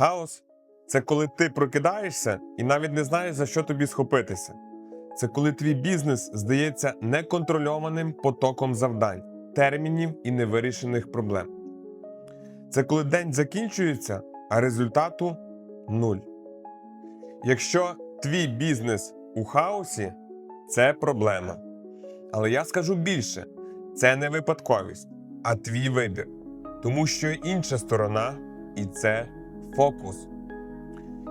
Хаос це коли ти прокидаєшся і навіть не знаєш, за що тобі схопитися. Це коли твій бізнес здається неконтрольованим потоком завдань, термінів і невирішених проблем. Це коли день закінчується, а результату нуль. Якщо твій бізнес у хаосі, це проблема. Але я скажу більше: це не випадковість, а твій вибір. Тому що інша сторона, і це фокус.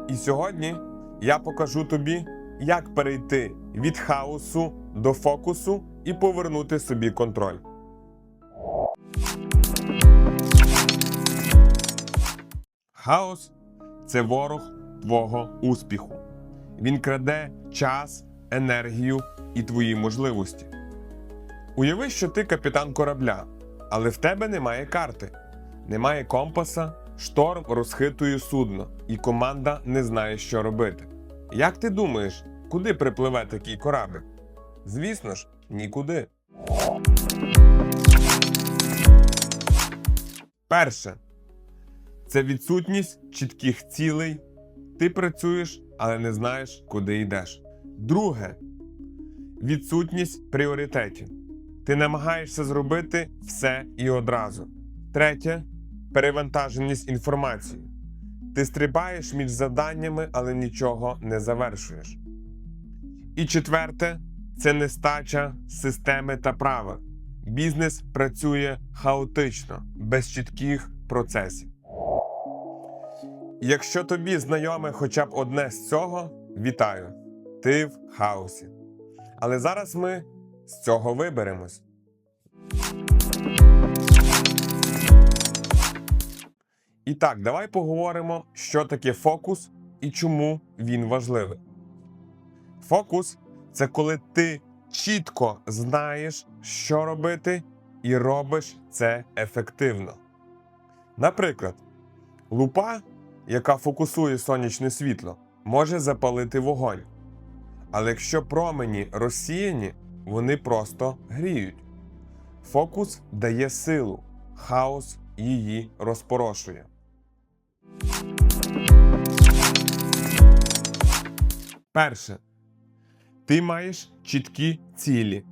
І сьогодні я покажу тобі, як перейти від хаосу до фокусу і повернути собі контроль. Хаос це ворог твого успіху. Він краде час, енергію і твої можливості. Уяви, що ти капітан корабля, але в тебе немає карти, немає компаса, шторм розхитує судно, і команда не знає, що робити. Як ти думаєш, куди припливе такий корабль? Звісно ж, нікуди. Перше це відсутність чітких цілей. Ти працюєш, але не знаєш, куди йдеш. Друге відсутність пріоритетів. Ти намагаєшся зробити все і одразу. Третє перевантаженість інформацією. Ти стрибаєш між завданнями, але нічого не завершуєш. І четверте це нестача системи та правил. Бізнес працює хаотично, без чітких процесів. Якщо тобі знайоме хоча б одне з цього, вітаю! Ти в хаосі. Але зараз ми з цього виберемось. І так, давай поговоримо, що таке фокус і чому він важливий. Фокус це коли ти чітко знаєш, що робити, і робиш це ефективно. Наприклад, лупа, яка фокусує сонячне світло, може запалити вогонь. Але якщо промені розсіяні, вони просто гріють. Фокус дає силу, хаос її розпорошує. Перше. Ти маєш чіткі цілі.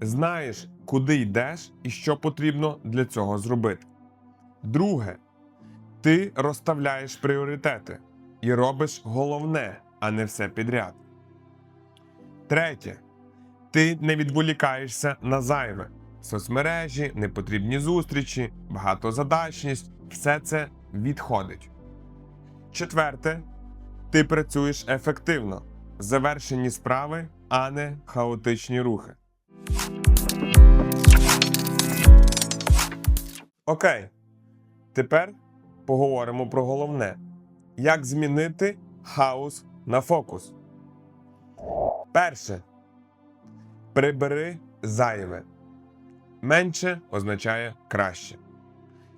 Знаєш, куди йдеш і що потрібно для цього зробити. Друге. Ти розставляєш пріоритети і робиш головне, а не все підряд. Третє. Ти не відволікаєшся на зайве. Соцмережі, непотрібні зустрічі, багатозадачність все це відходить. Четверте. Ти працюєш ефективно. Завершені справи, а не хаотичні рухи. Окей. Тепер поговоримо про головне: як змінити хаос на фокус. Перше. Прибери зайве. Менше означає краще.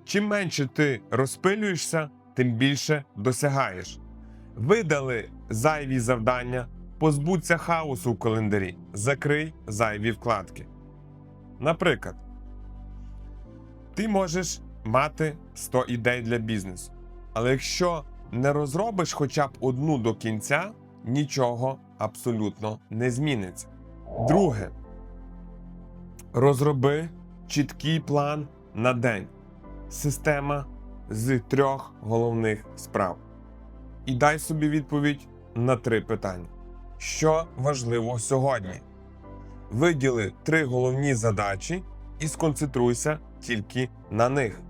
Чим менше ти розпилюєшся, тим більше досягаєш. Видали зайві завдання, позбудься хаосу в календарі, закрий зайві вкладки. Наприклад, ти можеш мати 100 ідей для бізнесу, але якщо не розробиш хоча б одну до кінця, нічого абсолютно не зміниться. Друге, розроби чіткий план на день. Система з трьох головних справ. І дай собі відповідь на три питання. Що важливо сьогодні? Виділи три головні задачі і сконцентруйся тільки на них.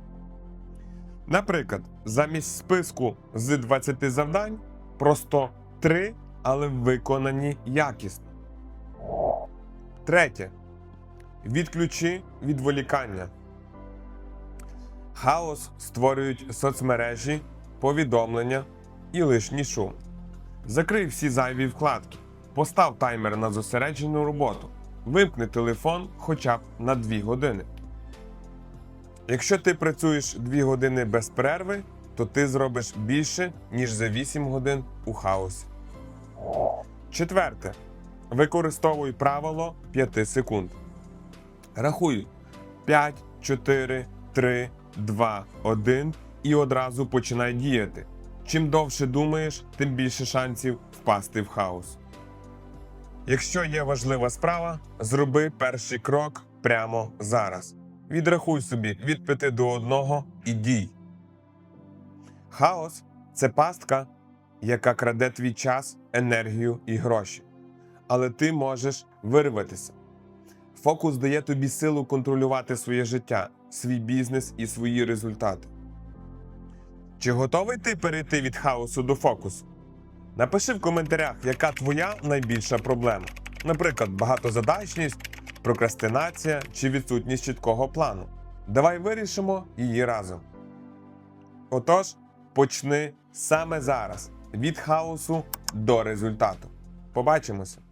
Наприклад, замість списку з 20 завдань просто 3, але виконані якісно. Третє. Відключи відволікання. Хаос створюють соцмережі, повідомлення і лишній шум. Закрий всі зайві вкладки. Постав таймер на зосереджену роботу. Вимкни телефон хоча б на 2 години. Якщо ти працюєш 2 години без перерви, то ти зробиш більше, ніж за 8 годин у хаосі. Четверте. Використовуй правило 5 секунд. Рахуй 5, 4, 3, 2, 1 і одразу починай діяти. Чим довше думаєш, тим більше шансів впасти в хаос. Якщо є важлива справа, зроби перший крок прямо зараз. Відрахуй собі від 5 до 1 і дій. Хаос це пастка, яка краде твій час, енергію і гроші. Але ти можеш вирватися. Фокус дає тобі силу контролювати своє життя, свій бізнес і свої результати. Чи готовий ти перейти від хаосу до фокусу? Напиши в коментарях, яка твоя найбільша проблема. Наприклад, багатозадачність, прокрастинація чи відсутність чіткого плану. Давай вирішимо її разом. Отож, почни саме зараз від хаосу до результату. Побачимося!